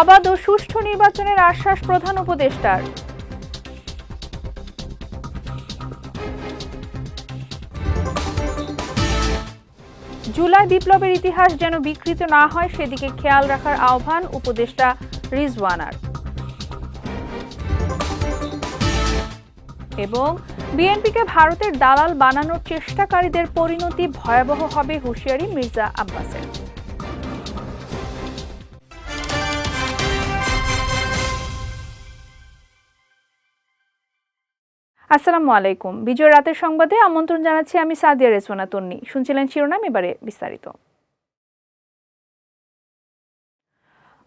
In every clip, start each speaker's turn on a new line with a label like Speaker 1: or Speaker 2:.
Speaker 1: অবাধ ও সুষ্ঠু নির্বাচনের আশ্বাস প্রধান উপদেষ্টার। জুলাই বিপ্লবের ইতিহাস যেন বিকৃত না হয়, সেদিকে খেয়াল রাখার আহ্বান উপদেষ্টা রিজওয়ানার এবং বিএনপিকে ভারতের দালাল বানানোর চেষ্টাকারীদের পরিণতি ভয়াবহ হবে হুঁশিয়ারি মির্জা আব্বাসের। আসসালামু আলাইকুম। বিজয় রাতের সংবাদে আমন্ত্রণ জানাচ্ছি আমি সাদিয়া রেজওয়ানা তন্নি। শুনছিলেন শিরোনাম, এবারে বিস্তারিত।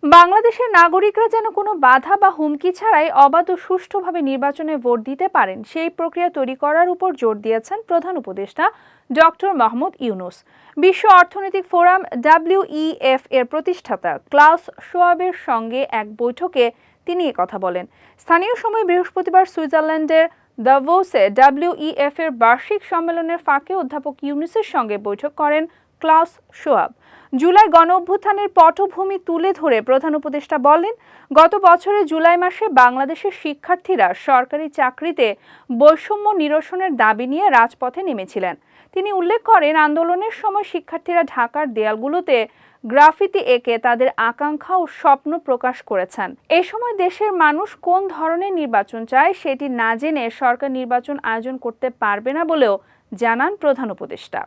Speaker 1: বাংলাদেশের নাগরিকরা যেন কোনো বাধা বা হুমকি ছাড়াই অবাধ ও সুষ্ঠুভাবে নির্বাচনে ভোট দিতে পারেন, সেই প্রক্রিয়া তৈরি করার উপর জোর দিয়েছেন প্রধান উপদেষ্টা ডক্টর মাহমুদ ইউনুস। বিশ্ব অর্থনৈতিক ফোরাম ডাব্লিউইএফ এর প্রতিষ্ঠাতা ক্লাউস শোয়াবের সঙ্গে এক বৈঠকে তিনি কথা বলেন। স্থানীয় সময় বৃহস্পতিবার সুইজারল্যান্ডের দাভোসে ডাব্লিউইএফ এর বার্ষিক সম্মেলনের ফাঁকে অধ্যাপক ইউনিসের সঙ্গে বৈঠক করেন ক্লাস সোয়াব জুলাই গণ অভ্যুত্থানের পটভূমি তুলে ধরে প্রধান উপদেষ্টা বলেন, গত বছরের জুলাই মাসে বাংলাদেশের শিক্ষার্থীরা সরকারি চাকরিতে বৈষম্য নিরসনের দাবি নিয়ে রাজপথে নেমেছিলেন। তিনি উল্লেখ করেন, আন্দোলনের সময় শিক্ষার্থীরা ঢাকার দেয়ালগুলোতে গ্রাফিতি এঁকে তাদের আকাঙ্ক্ষা ও স্বপ্ন প্রকাশ করেছেন। এ সময় দেশের মানুষ কোন ধরনের নির্বাচন চায় সেটি না জেনে সরকার নির্বাচন আয়োজন করতে পারবে না বলেও জানান প্রধান উপদেষ্টা।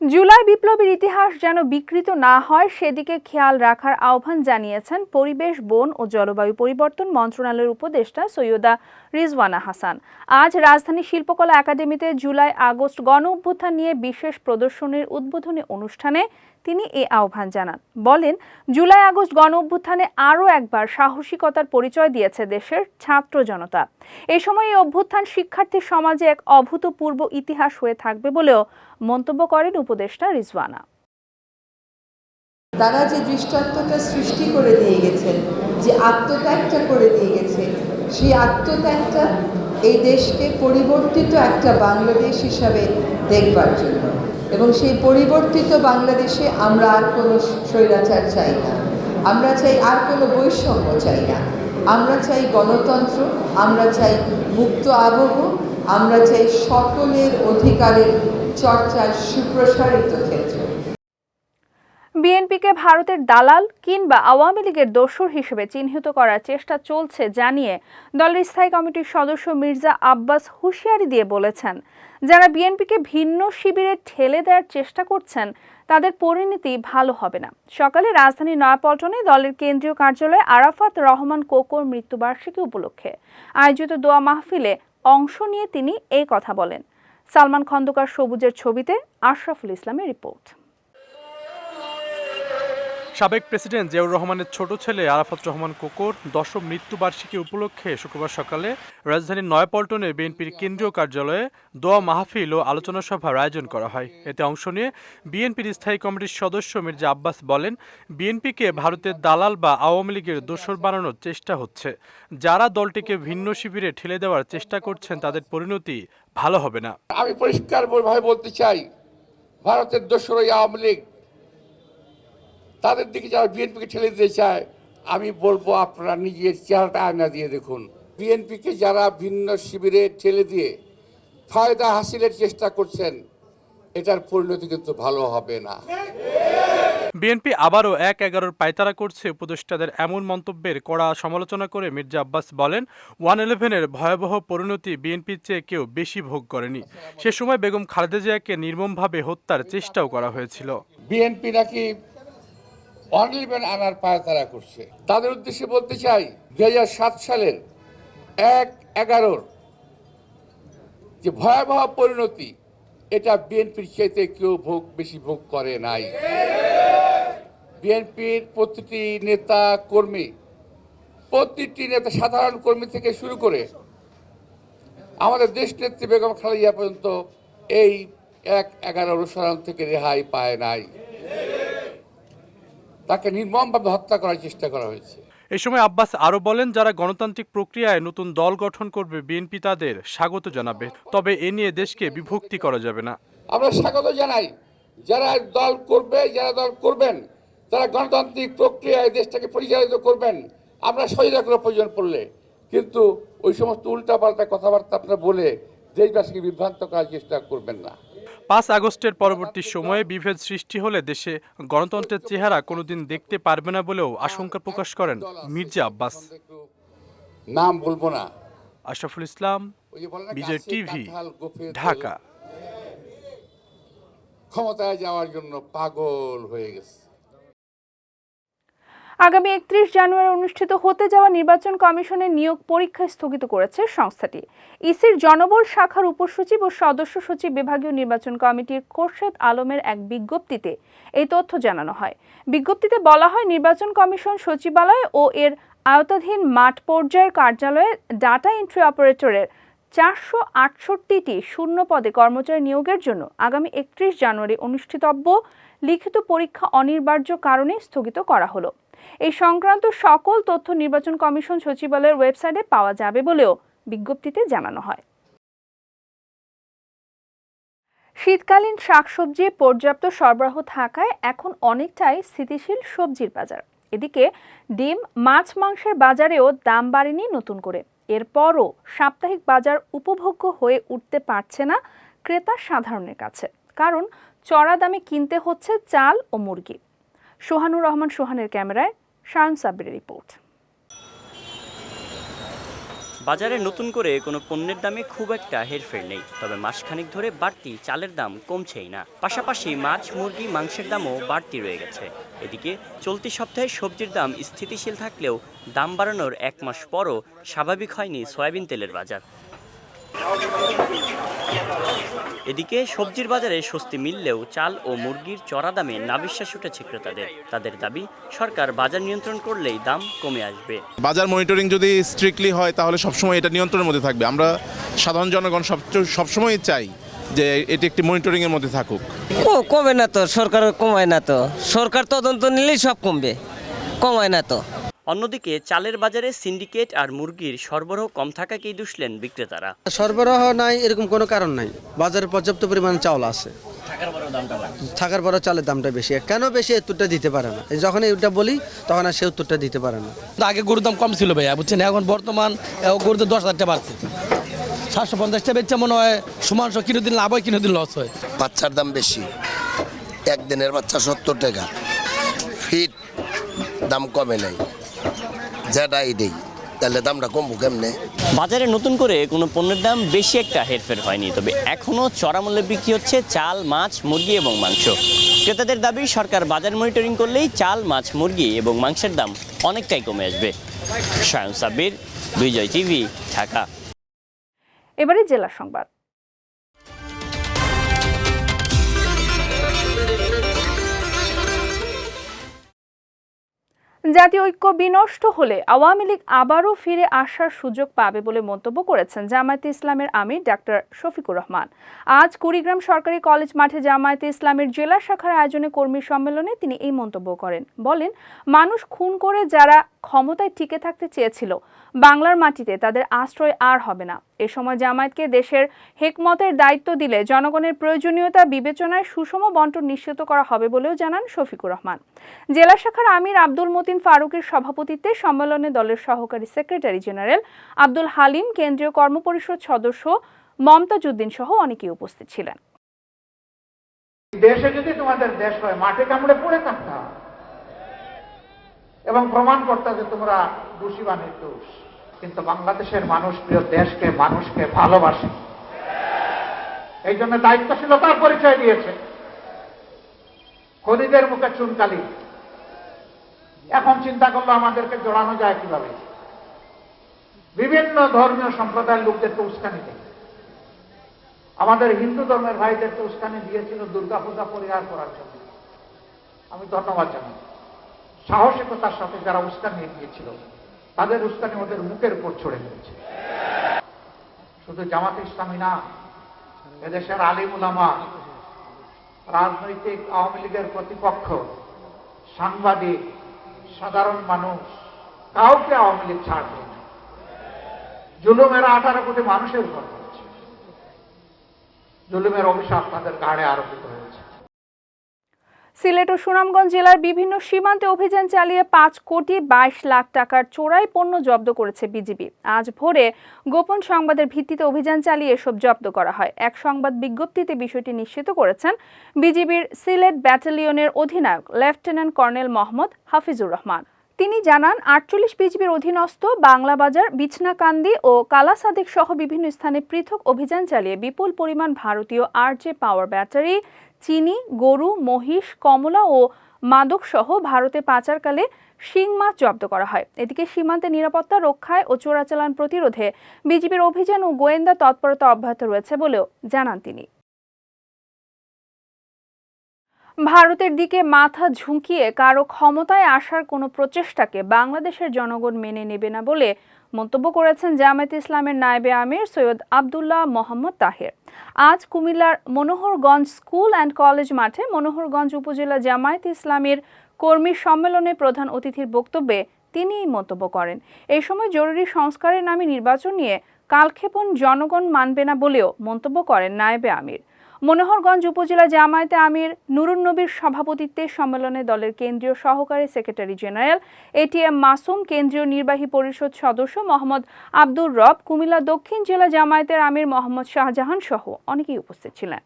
Speaker 1: জুলাই বিপ্লবীর ইতিহাস যেন বিকৃত না হয়, সেদিকে খেয়াল রাখার আহ্বান জানিয়েছেন পরিবেশ, বন ও জলবায়ু পরিবর্তন মন্ত্রণালয়ের উপদেষ্টা সৈয়দা রিজওয়ানা হাসান। আজ রাজধানী শিল্পকলা একাডেমিতে জুলাই আগস্ট গণ অভ্যুত্থান নিয়ে বিশেষ প্রদর্শনীর উদ্বোধনী অনুষ্ঠানে তিনি এ আহ্বান জানান। বলেন, জুলাই আগস্ট গণ অভ্যুত্থানে আরও একবার সাহসিকতার পরিচয় দিয়েছে দেশের ছাত্র জনতা। এ সময় এই অভ্যুত্থান শিক্ষার্থী সমাজে এক অভূতপূর্ব ইতিহাস হয়ে থাকবে বলেও মন্তব্য করেন উপদেষ্টা রিজওয়ানা।
Speaker 2: তারা যে দৃষ্টান্তটা সৃষ্টি করে দিয়ে গেছেন, যে আত্মত্যাগটা করে দিয়ে গেছে, সেই আত্মত্যাগটা এই দেশকে পরিবর্তিত একটা বাংলাদেশ হিসাবে দেখবার জন্য। এবং সেই পরিবর্তিত বাংলাদেশে আমরা আর কোনো স্বৈরাচার চাই না। আমরা চাই আর কোনো বৈষম্য চাই না। আমরা চাই গণতন্ত্র, আমরা চাই মুক্ত আবহ, আমরা চাই সকলের অধিকারের চর্চার সুপ্রসারিত ক্ষেত্র।
Speaker 1: বিএনপিকে ভারতের দালাল কিংবা আওয়ামী লীগের দোসর হিসেবে চিহ্নিত করার চেষ্টা চলছে জানিয়ে দলের স্থায়ী কমিটির সদস্য মির্জা আব্বাস হুঁশিয়ারি দিয়ে বলেছেন। যারা বিএনপিকে ভিন্ন শিবিরে ঠেলে দেওয়ার চেষ্টা করছেন, তাদের পরিণতি ভালো হবে না। সকালে রাজধানী নয়াপল্টনে দলের কেন্দ্রীয় কার্যালয়ে আরাফাত রহমান কোকোর মৃত্যুবার্ষিকী উপলক্ষে আয়োজিত দোয়া মাহফিলে অংশ নিয়ে তিনি এই কথা বলেন। সালমান খন্দকার সবুজের ছবিতে আশরাফুল ইসলামের রিপোর্ট।
Speaker 3: সাবেক প্রেসিডেন্ট জিয়াউর রহমানের ছোট ছেলে আরাফাত রহমান কোকর দশম মৃত্যুবার্ষিকী উপলক্ষে শুক্রবার সকালে রাজধানীর নয়াপল্টনে বিএনপির কেন্দ্রীয় কার্যালয়ে দোয়া মাহফিল ও আলোচনা সভার আয়োজন করা হয়। এতে অংশ নিয়ে বিএনপির স্থায়ী কমিটির সদস্য মির্জা আব্বাস বলেন, বিএনপিকে ভারতের দালাল বা আওয়ামী লীগের দোসর বানানোর চেষ্টা হচ্ছে। যারা দলটিকে ভিন্ন শিবিরে ঠেলে দেওয়ার চেষ্টা করছেন, তাদের পরিণতি ভালো হবে না।
Speaker 4: আমি পরিষ্কার বলতে চাই, ভারতের দোসরই আওয়ামী লীগ তাদের দিকে যারা বিএনপিকে ঠেলে দিতে চায় আমি বলব আপনারা নিজের চেহারাটা আয়না দিয়ে দেখুন। বিএনপিকে যারা ভিন্ন শিবিরে ঠেলে দিয়ে ফায়দা হাসিলের চেষ্টা করছেন এটার পরিণতি কিন্তু ভালো হবে না।
Speaker 3: বিএনপি আবারও এক এগারোর পায়তারা করছে উপদেষ্টাদের এমন মন্তব্যের কড়া সমালোচনা করে মির্জা আব্বাস বলেন ওয়ান ইলেভেনের ভয়াবহ পরিণতি বিএনপির চেয়ে কেউ বেশি ভোগ করেনি। সে সময় বেগম খালেদা জিয়াকে নির্মমভাবে হত্যার চেষ্টাও করা হয়েছিল।
Speaker 4: বিএনপি নাকি অনলিভেন আনার পায়তারা করছে। তাদের উদ্দেশ্যে বলতে চাই, দুই সালের এক এগারোর যে ভয়াবহ পরিণতি, এটা বিএনপির চাইতে কেউ ভোগ, বেশি ভোগ করে নাই। বিএনপির প্রতিটি নেতা, কর্মী, প্রতিটি নেতা, সাধারণ কর্মী থেকে শুরু করে আমাদের দেশ নেত্রী বেগম খালেদা পর্যন্ত এই এক এগারো অনুসরণ থেকে রেহাই পায় নাই। তাকে নির্মমভাবে হত্যা করার চেষ্টা করা হয়েছে।
Speaker 3: এ সময় আব্বাস আরও বলেন যারা গণতান্ত্রিক প্রক্রিয়ায় নতুন দল গঠন করবে বিএনপি তাদের স্বাগত জানাবে। তবে এ নিয়ে দেশকে বিভক্তি করা যাবে না।
Speaker 4: আমরা স্বাগত জানাই যারা দল করবে যারা দল করবেন তারা গণতান্ত্রিক প্রক্রিয়ায় দেশটাকে পরিচালিত করবেন আমরা সহিদা করে প্রয়োজন পড়লে। কিন্তু ওই সমস্ত উল্টাপাল্টা কথাবার্তা আপনারা বলে দেশবাসীকে বিভ্রান্ত করার চেষ্টা করবেন না।
Speaker 3: পাঁচ আগস্টের পরবর্তী সময়ে বিভেদ সৃষ্টি হলে দেশে গণতন্ত্রের চেহারা কোনোদিন দেখতে পারবে না বলেও আশঙ্কা প্রকাশ করেন মির্জা আব্বাস।
Speaker 4: নাম বলব না।
Speaker 3: আশরাফুল ইসলাম বিজয় টিভি ঢাকা।
Speaker 4: ক্ষমতায় যাওয়ার জন্য পাগল হয়ে গেছে।
Speaker 1: আগামী একত্রিশ জানুয়ারি অনুষ্ঠিত হতে যাওয়া নির্বাচন কমিশনের নিয়োগ পরীক্ষা স্থগিত করেছে সংস্থাটি। ইসির জনবল শাখার উপসচিব ও সদস্য সচিব বিভাগীয় নির্বাচন কমিটির খোরশেদ আলমের এক বিজ্ঞপ্তিতে এই তথ্য জানানো হয়। বিজ্ঞপ্তিতে বলা হয়, নির্বাচন কমিশন সচিবালয় ও এর আয়তাধীন মাঠ পর্যায়ের কার্যালয়ে ডাটা এন্ট্রি অপারেটরের চারশো আটষট্টিটি শূন্য পদে কর্মচারী নিয়োগের জন্য আগামী একত্রিশ জানুয়ারি অনুষ্ঠিতব্য। লিখিত পরীক্ষা অনিবার্য কারণে স্থগিত করা হলো। এই সংক্রান্ত সকল তথ্য নির্বাচন কমিশন সচিবালয়ের ওয়েবসাইটে পাওয়া যাবে বলেও বিজ্ঞপ্তিতে জানানো হয়। শীতকালীন শাকসবজি পর্যাপ্ত সরবরাহ থাকায় এখন অনেকটাই স্থিতিশীল সবজির বাজার। এদিকে ডিম, মাছ মাংসের বাজারেও দাম বাড়েনি নতুন করে। এরপরও সাপ্তাহিক বাজার উপভোগ্য হয়ে উঠতে পারছে না ক্রেতা সাধারণের কাছে। কারণ চড়া দামে কিনতে হচ্ছে চাল ও মুরগি। সোহানুর রহমান সোহানের ক্যামেরায় শায়ন সাব্বিরের রিপোর্ট।
Speaker 5: বাজারে নতুন করে কোনো পণ্যের দামে খুব একটা হেরফের নেই, তবে মাসখানেক ধরে বাড়তি চালের দাম কমছেই না। পাশাপাশি মাছ, মুরগি, মাংসের দামও বাড়তি রয়ে গেছে। এদিকে চলতি সপ্তাহে সবজির দাম স্থিতিশীল থাকলেও দাম বাড়ানোর এক মাস পরও স্বাভাবিক হয়নি সয়াবিন তেলের বাজার। এদিকে সবজির বাজারে স্বস্তি মিললেও চাল ও মুরগির চড়া দামে নাবিশ্বাস উঠেছে ক্রেতাদের। তাদের দাবি সরকার বাজার নিয়ন্ত্রণ করলেই দাম কমে আসবে।
Speaker 6: বাজার মনিটরিং যদি স্ট্রিক্টলি হয় তাহলে সবসময় এটা নিয়ন্ত্রণের মধ্যে থাকবে। আমরা সাধারণ জনগণ সব সবসময় চাই যে এটি একটি মনিটরিংয়ের মধ্যে থাকুক।
Speaker 7: ও কমে না তো সরকার কমায় না তো। সরকার তদন্ত নিলেই সব কমবে। কমায় না তো।
Speaker 5: অন্যদিকে চালের বাজারে সিন্ডিকেট আর মুরগির সরবরাহ কম থাকাকেই দুষলেন বিক্রেতারা।
Speaker 8: সরবরাহ নাই এরকম কোনো কারণ নাই। বাজারে পর্যাপ্ত পরিমাণ চাউল আছে। থাকার পরও চালের দামটা বেশি। কেন বেশি উত্তরটা দিতে পারে না। এই যখন এটা বলি তখন আর সে উত্তরটা দিতে পারে না।
Speaker 9: আগে গরুর দাম কম ছিল ভাইয়া বুঝছেন? এখন বর্তমান গরুর দাম দশ হাজারটা বাড়ছে। সাতশো পঞ্চাশটা বেচছে মনে হয় সমান কিনো দিন লাভ হয় কিনো দিন লস হয়।
Speaker 10: বাচ্চার দাম বেশি। একদিনের বাচ্চা সত্তর টাকা। ফিট দাম কমে নাই। যেটাই দেই তাহলে দামটা কমবো কেমনে?
Speaker 5: বাজারে নতুন করে কোনো পণ্যের দাম বেশি একটা হেরফের হয়নি তবে এখনও চড়া মূল্যে বিক্রি হচ্ছে চাল মাছ মুরগি এবং মাংস। ক্রেতাদের দাবি সরকার বাজার মনিটরিং করলেই চাল মাছ মুরগি এবং মাংসের দাম অনেকটাই কমে আসবে। সায়ন সাব্বির বিজয় টিভি ঢাকা।
Speaker 1: এবারে জেলা সংবাদ। জাতীয় ঐক্য বিনষ্ট হলে আওয়ামী লীগ আবারও ফিরে আসার সুযোগ পাবে বলে মন্তব্য করেছেন জামায়াতে ইসলামের আমির ডাক্তার শফিকুর রহমান। আজ কুড়িগ্রাম সরকারি কলেজ মাঠে জামায়াতে ইসলামের জেলা শাখার আয়োজনে কর্মী সম্মেলনে তিনি এই মন্তব্য করেন। বলেন, মানুষ খুন করে যারা ক্ষমতায় টিকে থাকতে চেয়েছিল, বাংলার মাটিতে তাদের আশ্রয় আর হবে না। এ সময় জামায়াতকে দেশের হেকমতের দায়িত্ব দিলে জনগণের প্রয়োজনীয়তা বিবেচনায় সুষম বন্টন নিশ্চিত করা হবে বলেও জানান শফিকুর রহমান। জেলা শাখার আমির আব্দুল মতিন ফারুকের সভাপতিত্বে সম্মেলনে দলের সহকারী সেক্রেটারি জেনারেল আব্দুল হালিম, কেন্দ্রীয় কর্মপরিষদ সদস্য মমতাজউদ্দিন সহ অনেকেই উপস্থিত ছিলেন।
Speaker 11: দেশে যদি তোমাদের দেশ হয়, মাঠে কামড়ে পড়ে থাকতাম এবং প্রমাণ করতে যে তোমরা দোষী বা নির্দোষ। কিন্তু বাংলাদেশের মানুষ প্রিয় দেশকে, মানুষকে ভালোবাসে। এই জন্য দায়িত্বশীলতার পরিচয় দিয়েছে। খনিদের মুখে চুনকালি। এখন চিন্তা করল আমাদেরকে জড়ানো যায় কীভাবে? বিভিন্ন ধর্মীয় সম্প্রদায়ের লোকদেরকে উস্কানি দেয়। আমাদের হিন্দু ধর্মের ভাইদেরকে উস্কানি দিয়েছিল দুর্গাপূজা পরিহার করার জন্য। আমি ধন্যবাদ জানাই। সাহসিকতার সাথে যারা উস্কানি দিয়েছিল তাদের উস্কানি ওদের মুখের উপর ছড়ে দিয়েছে শুধু জামাত ইসলামী না, এদেশের আলিম উলামা, রাজনৈতিক আওয়ামী লীগের প্রতিপক্ষ, সাংবাদিক, সাধারণ মানুষ, কাউকে আওয়ামী লীগ ছাড় দেয় না। জুলুমেরা আঠারো কোটি মানুষের উপর করেছে জুলুমের অভিশাপ তাদের গাড়ে আরোপিত হয়েছে।
Speaker 1: সিলেট ও সুনামগঞ্জ জেলার বিভিন্ন সীমান্তে অভিযান চালিয়ে পাঁচ কোটি বাইশ লাখ টাকার চোরাই পণ্য জব্দ করেছে বিজিবি। আজ ভোরে গোপন সংবাদের ভিত্তিতে অভিযান চালিয়ে এসব জব্দ করা হয়। এক সংবাদ বিজ্ঞপ্তিতে বিষয়টি নিশ্চিত করেছেন বিজিবির সিলেট ব্যাটালিয়নের অধিনায়ক, লেফটেন্যান্ট কর্নেল মোহাম্মদ হাফিজুর রহমান। তিনি জানান, আটচল্লিশ বিজিবির অধীনস্থ বাংলা বাজার, বিছনাকান্দি ও কালাসাদিক সহ বিভিন্ন স্থানে পৃথক অভিযান চালিয়ে বিপুল পরিমাণ ভারতীয় আরজে পাওয়ার ব্যাটারি চিনি, গরু, মহিষ, কমলা ও মাদক সহ ভারতে পাচারকালে শিং মাছ জব্দ করা হয়। এদিকে সীমান্তে নিরাপত্তা রক্ষায় ও চোরাচালান প্রতিরোধে বিজিবির অভিযান ও গোয়েন্দা তৎপরতা অব্যাহত রয়েছে বলেও জানান তিনি। ভারতের দিকে মাথা ঝুঁকিয়ে কারও ক্ষমতায় আসার কোনো প্রচেষ্টাকে বাংলাদেশের জনগণ মেনে নেবে না বলে মন্তব্য করেছেন জামায়াত ইসলামের নায়েবে আমির সৈয়দ আবদুল্লাহ মোহাম্মদ তাহের। আজ কুমিল্লার মনোহরগঞ্জ স্কুল অ্যান্ড কলেজ মাঠে মনোহরগঞ্জ উপজেলা জামায়াত ইসলামের কর্মী সম্মেলনে প্রধান অতিথির বক্তব্যে তিনি এই মন্তব্য করেন। এই সময় জরুরি সংস্কারের নামে নির্বাচন নিয়ে কালক্ষেপণ জনগণ মানবে না বলেও মন্তব্য করেন নায়েবে আমির। মনোহরগঞ্জ উপজেলা জামায়াতে আমির নুরুন নবীর সভাপতিত্বে সম্মেলনে দলের কেন্দ্রীয় সহকারী সেক্রেটারি জেনারেল এটিএম মাসুম, কেন্দ্রীয় নির্বাহী পরিষদ সদস্য মোহাম্মদ আব্দুর রব, কুমিল্লা দক্ষিণ জেলা জামায়াতের আমির মোহাম্মদ শাহজাহান সহ অনেকেই উপস্থিত ছিলেন।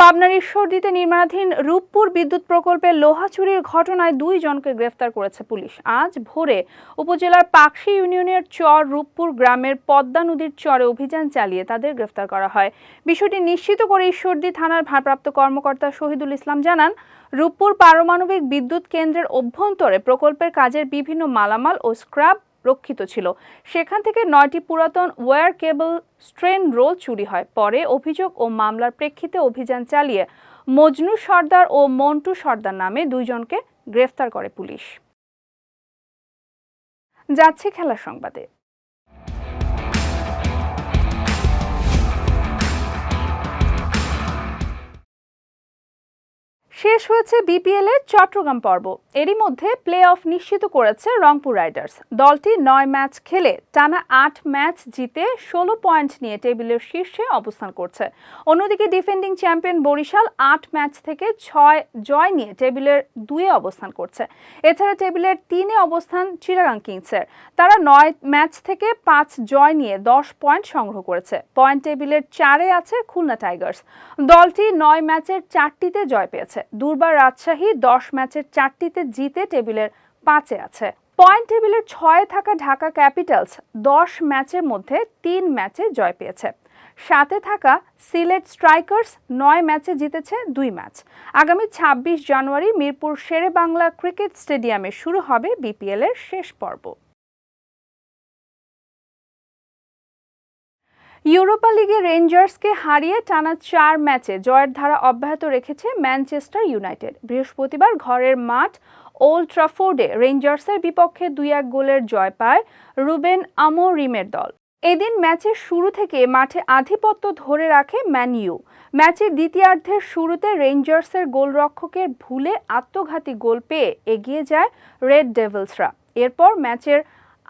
Speaker 1: পাবনার ঈশ্বরদীতে নির্মাণাধীন রূপপুর বিদ্যুৎ প্রকল্পের লোহা চুরির ঘটনায় দুই জনকে গ্রেফতার করেছে পুলিশ। আজ ভোরে উপজেলার পাকশি ইউনিয়নের চর রূপপুর গ্রামের পদ্মা নদীর চরে অভিযান চালিয়ে তাদের গ্রেফতার করা হয়। বিষয়টি নিশ্চিত করে ঈশ্বরদী থানার ভারপ্রাপ্ত কর্মকর্তা শহীদুল ইসলাম জানান, রূপপুর পারমাণবিক বিদ্যুৎ কেন্দ্রের অভ্যন্তরে প্রকল্পের কাজের বিভিন্ন মালামাল ও স্ক্র্যাপ রক্ষিত ছিল। সেখান থেকে নয়টি পুরাতন ওয়ার কেবল স্ট্রেন রোল চুরি হয়। পরে অভিযোগ ও মামলার প্রেক্ষিতে অভিযান চালিয়ে মজনু সর্দার ও মন্টু সর্দার নামে দুইজনকে গ্রেফতার করে পুলিশ। যাচ্ছে খেলার সংবাদে। শেষ হয়েছে বিপিএল এর চট্টগ্রাম পর্ব। এরই মধ্যে প্লে অফ নিশ্চিত করেছে রংপুর রাইডার্স। দলটি নয় ম্যাচ খেলে টানা আট ম্যাচ জিতে ষোলো পয়েন্ট নিয়ে টেবিলের শীর্ষে অবস্থান করছে। অন্যদিকে ডিফেন্ডিং চ্যাম্পিয়ন বরিশাল আট ম্যাচ থেকে ছয় জয় নিয়ে টেবিলের দুয়ে অবস্থান করছে। এছাড়া টেবিলের তিনে অবস্থান চিরাগাং কিংসের। তারা নয় ম্যাচ থেকে পাঁচ জয় নিয়ে দশ পয়েন্ট সংগ্রহ করেছে। পয়েন্ট টেবিলের চারে আছে খুলনা টাইগার্স। দলটি নয় ম্যাচের চারটিতে জয় পেয়েছে। দুর্বার রাজশাহী দশ ম্যাচের চারটিতে জিতে টেবিলের পাঁচে আছে। পয়েন্ট টেবিলের ছয়ে থাকা ঢাকা ক্যাপিটালস দশ ম্যাচের মধ্যে তিন ম্যাচে জয় পেয়েছে। সাথে থাকা সিলেট স্ট্রাইকার্স নয় ম্যাচে জিতেছে দুই ম্যাচ। আগামী ছাব্বিশ জানুয়ারি মিরপুর শেরে বাংলা ক্রিকেট স্টেডিয়ামে শুরু হবে বিপিএল এর শেষ পর্ব। ইউরোপা লিগে রেঞ্জার্সকে হারিয়ে টানা চার ম্যাচে জয়ের ধারা অব্যাহত রেখেছে ম্যানচেস্টার ইউনাইটেড। বৃহস্পতিবার ঘরের মাঠ ওল্ড ট্রাফোর্ডে রেঞ্জার্সের বিপক্ষে দুই এক গোলের জয় পায় রুবেন আমোরিমের দল। এদিন ম্যাচের শুরু থেকে মাঠে আধিপত্য ধরে রাখে ম্যান ইউ ম্যাচের দ্বিতীয়ার্ধের শুরুতে রেঞ্জার্সের গোলরক্ষকের ভুলে আত্মঘাতী গোল পেয়ে এগিয়ে যায় রেড ডেভিলসরা। এরপর ম্যাচের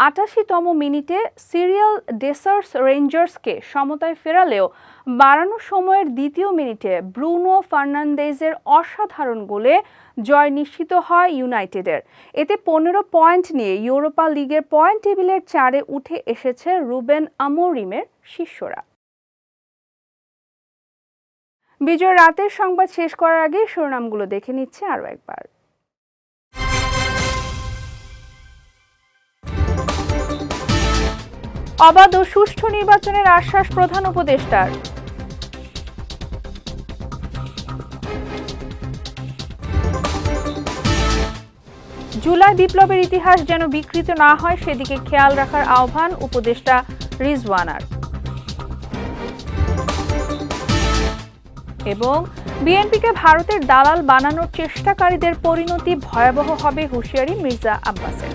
Speaker 1: আটাশিতম মিনিটে সিরিয়াল ডেসার্স রেঞ্জার্সকে সমতায় ফেরালেও বাড়ানো সময়ের দ্বিতীয় মিনিটে ব্রুনো ফার্নান্দেজের অসাধারণ গোলে জয় নিশ্চিত হয় ইউনাইটেডের। এতে পনেরো পয়েন্ট নিয়ে ইউরোপা লিগের পয়েন্ট টেবিলের চারে উঠে এসেছে রুবেন আমোরিমের শিষ্যরা। বিজয় রাতের সংবাদ শেষ করার আগে শিরোনামগুলো দেখে নিচ্ছে আরও একবার। অবাধ ও সুষ্ঠু নির্বাচনের আশ্বাস প্রধান উপদেষ্টার। জুলাই বিপ্লবের ইতিহাস যেন বিকৃত না হয়, সেদিকে খেয়াল রাখার আহ্বান উপদেষ্টা রিজওয়ানার। এবং বিএনপিকে ভারতের দালাল বানানোর চেষ্টাকারীদের পরিণতি ভয়াবহ হবে হুঁশিয়ারি মির্জা আব্বাসের।